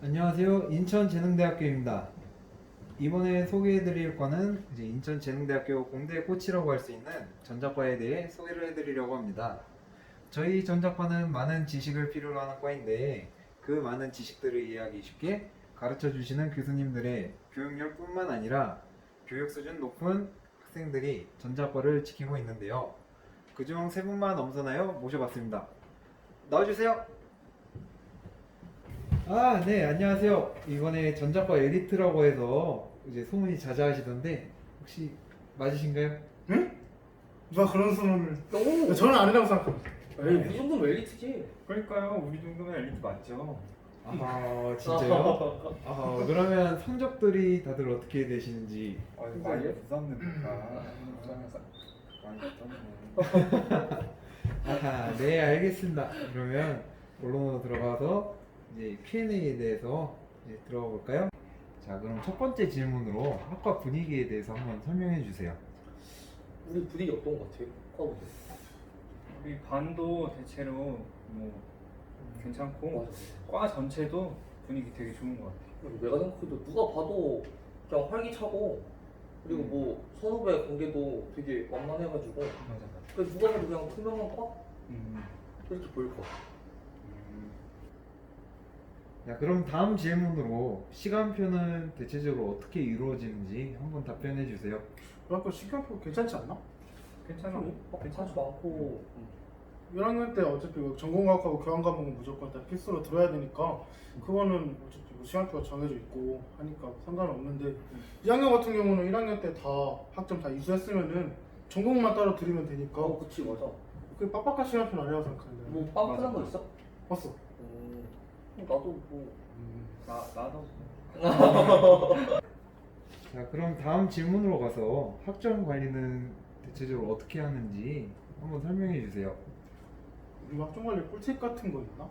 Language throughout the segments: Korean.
안녕하세요. 인천재능대학교입니다. 이번에 소개해드릴 과는 이제 인천재능대학교 공대 코치라고 할 수 있는 전자과에 대해 소개를 해드리려고 합니다. 저희 전자과는 많은 지식을 필요로 하는 과인데 그 많은 지식들을 이해하기 쉽게 가르쳐 주시는 교수님들의 교육열뿐만 아니라 교육 수준 높은 학생들이 전자과를 지키고 있는데요. 그중 세 분만 엄선하여 모셔봤습니다. 나와주세요. 아, 네, 안녕하세요. 이번에 전자과 엘리트라고 해서 이제 소문이 자자하시던데 혹시 맞으신가요? 누가 그런 소문을 오! 저는 아니라고 생각합니다 에이, 이 정도면 엘리트지. 그러니까요. 우리 정도면 엘리트 맞죠. 아, 진짜요? 아, 그러면 성적들이 다들 어떻게 되시는지 아, 많이 무섭네. 아, 네, 알겠습니다. 그러면 본론으로 들어가서 이제 Q&A에 대해서 이제 들어가 볼까요? 자, 그럼 첫 번째 질문으로 학과 분위기에 대해서 한번 설명해 주세요. 우리 분위기 어떤 것 같아? 과보다. 우리 반도 대체로 뭐 괜찮고 맞아. 과 전체도 분위기 되게 좋은 것 같아. 내가 생각해도 누가 봐도 그냥 활기차고 그리고 뭐 선후배 관계도 되게 완만해가지고 맞아 맞아. 그래서 누가 봐도 그냥 투명한 과? 음. 이렇게 보일 것 같아. 음. 자, 그럼 다음 질문으로 시간표는 대체적으로 어떻게 이루어지는지 한번 답변해 주세요. 그래갖고 시간표 괜찮지 않나? 괜찮아. 막 괜찮아. 많고 음. 1학년 때 어차피 뭐 전공과학하고 교환 과목은 무조건 다 필수로 들어야 되니까 그거는 어차피 뭐 시간표가 정해져 있고 하니까 상관없는데 2학년 같은 경우는 1학년 때 다 학점 다 이수했으면은 전공만 따로 들으면 되니까 어, 그치 맞아. 그게 빡빡한 시간표는 아니라고 생각하는데 뭐거 맞아. 있어? 봤어 음, 나도 뭐나 나도 자, 그럼 다음 질문으로 가서 학점 관리는 대체적으로 어떻게 하는지 한번 설명해 주세요. 우리 학점 관리 꿀팁 같은 거 있나?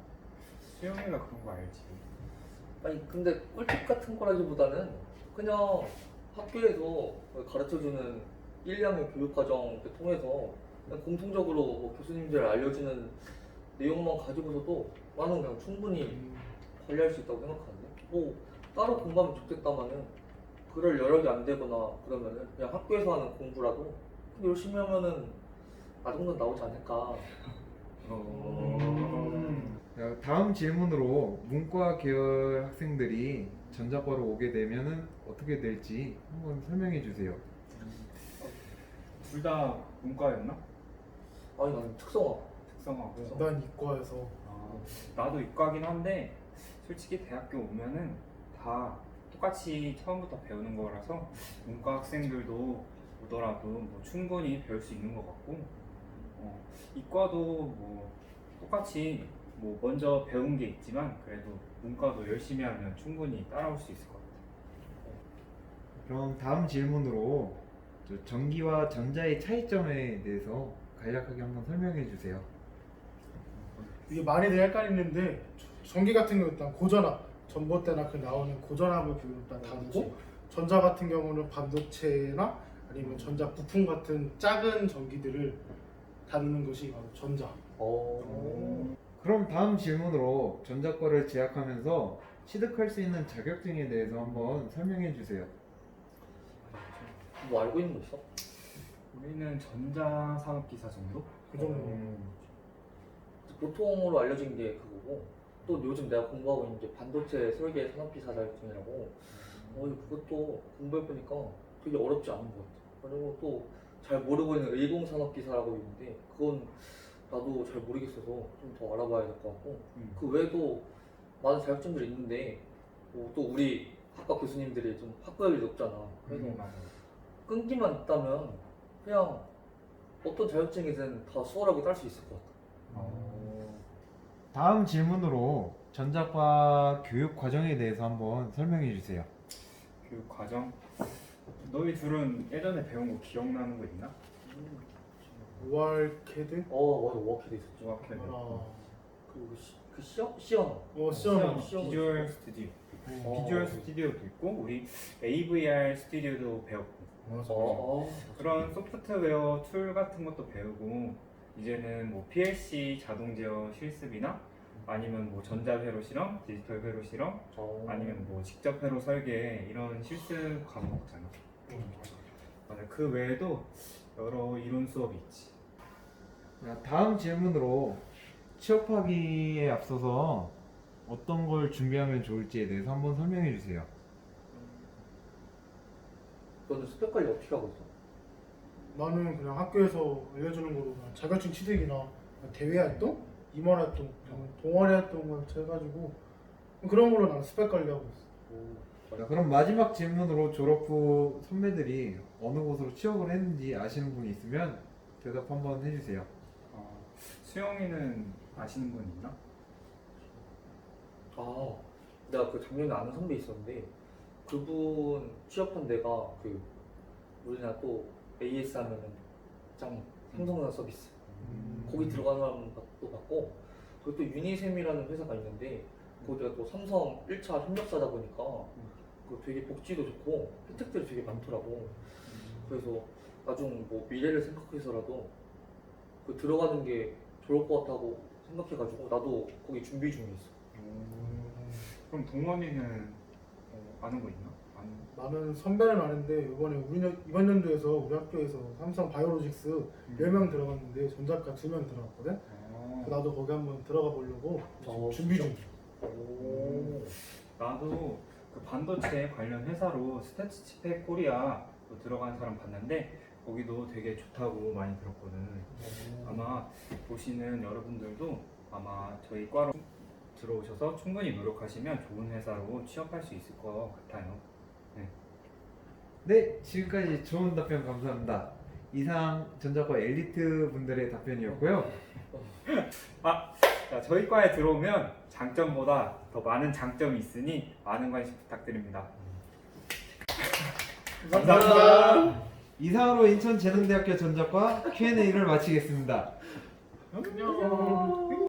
수영이가 그런 거 알지. 아니 근데 꿀팁 같은 거라기보다는 그냥 학교에서 가르쳐주는 1, 2학년 교육과정 이렇게 통해서 그냥 공통적으로 뭐 교수님들 알려주는 내용만 가지고서도 나는 그냥 충분히 관리할 수 있다고 생각하는데 뭐 따로 공부하면 좋겠다마는 글을 여러 개안 되거나 그러면은 그냥 학교에서 하는 공부라도 열심히 하면은 나 정도는 나오지 않을까 음. 자, 다음 질문으로 문과 계열 학생들이 전자과로 오게 되면은 어떻게 될지 한번 설명해 주세요. 둘 다 문과였나? 아니 나는 특성화 특성하고. 난 이과에서 아, 나도 이과긴 한데 솔직히 대학교 오면은 다 똑같이 처음부터 배우는 거라서 문과 학생들도 오더라도 뭐 충분히 배울 수 있는 것 같고 어, 이과도 뭐 똑같이 뭐 먼저 배운 게 있지만 그래도 문과도 열심히 하면 충분히 따라올 수 있을 것 같아요. 그럼 다음 질문으로 저 전기와 전자의 차이점에 대해서 간략하게 한번 설명해 주세요. 이게 많이들 헷갈리는데 전기 같은 경우 일단 고전압 전봇대나 그 나오는 고전압을 교육을 일단 다루고 전자 같은 경우는 반도체나 아니면 전자 부품 같은 작은 전기들을 다루는 것이 바로 전자. 어... 그럼 다음 질문으로 전자과를 재학하면서 취득할 수 있는 자격증에 대해서 한번 설명해 주세요. 뭐 알고 있는 거 있어? 우리는 전자산업기사 정도? 그 정도. 음. 보통으로 알려진 게 그거고 또 요즘 내가 공부하고 있는 게 반도체 설계 산업기사 자격증이라고 어 그것도 공부해보니까 되게 어렵지 않은 것 같아 그리고 또 잘 모르고 있는 의공산업기사라고 있는데 그건 나도 잘 모르겠어서 좀 더 알아봐야 될 것 같고 음. 그 외에도 많은 자격증들이 있는데 뭐또 우리 학과 교수님들이 좀 학구열이 높잖아 그래서 음, 맞아. 끈기만 있다면 그냥 어떤 자격증이든 다 수월하게 딸 수 있을 것 같아 어. 다음 질문으로 전자과 교육 과정에 대해서 한번 설명해 주세요. 교육 과정. 너희 둘은 예전에 배운 거 기억나는 거 있나? 월 캐드? 어 맞아 워크도 있었죠 정확하게. 아, 그리고 그, 시, 그 시험? 시험 어 시험. 시험. 비주얼 스튜디오. 어. 비주얼 스튜디오도 있고 우리 AVR 스튜디오도 배웠고 맞아. 어, 어. 그런 소프트웨어 툴 같은 것도 배우고 이제는 뭐 PLC 자동 제어 실습이나 아니면 뭐 전자 회로 실험, 디지털 회로 실험, 어. 아니면 뭐 직접 회로 설계 이런 실습 과목잖아. 맞아. 그 외에도 여러 이론 수업이 있지. 자, 다음 질문으로 취업하기에 앞서서 어떤 걸 준비하면 좋을지에 대해서 한번 설명해 주세요. 너는 스펙 관리 어떻게 하고 있어? 나는 그냥 학교에서 알려주는 거로 그냥 자격증 취득이나 대외 활동, 임원 활동, 그냥 동아리 활동만 해가지고 그런 걸로 나는 스펙 관리하고 있어. 자, 그럼 마지막 질문으로 졸업 후 선배들이 어느 곳으로 취업을 했는지 아시는 분이 있으면 대답 한번 해주세요. 어, 수영이는 아시는 분 있나? 아, 내가 그 작년에 아는 선배 있었는데 그분 취업한 데가 그 우리나라 또 AS 하면은 짱 삼성전자 서비스. 거기 들어가는 사람도 봤고 그리고 또 유니셈이라는 회사가 있는데 거기가 또 삼성 1차 협력사다 보니까 그 되게 복지도 좋고 혜택들이 되게 많더라고. 그래서 나중 뭐 미래를 생각해서라도 그 들어가는 게 좋을 것 같다고 생각해가지고 나도 거기 준비 중에 있어. 그럼 동원이는 어, 아는 거 있나? 나는 선배는 아는데 이번에 우리 년- 이번 연도에서 우리 학교에서 삼성 바이오로직스 10명 들어갔는데 전작가 2명 들어갔거든. 어, 나도 거기 한번 들어가 보려고 어, 준비? 중. 오. 나도 그 반도체 관련 회사로 스태치스펙 코리아 또 들어간 사람 봤는데 거기도 되게 좋다고 많이 들었거든. 아마 보시는 여러분들도 아마 저희 과로 들어오셔서 충분히 노력하시면 좋은 회사로 취업할 수 있을 것 같아요. 네, 지금까지 좋은 답변 감사합니다. 이상 전자과 엘리트 분들의 답변이었고요. 자, 저희 과에 들어오면 장점보다 더 많은 장점이 있으니 많은 관심 부탁드립니다. 감사합니다. 이상으로 인천재능대학교 전자과 Q&A를 마치겠습니다. 안녕.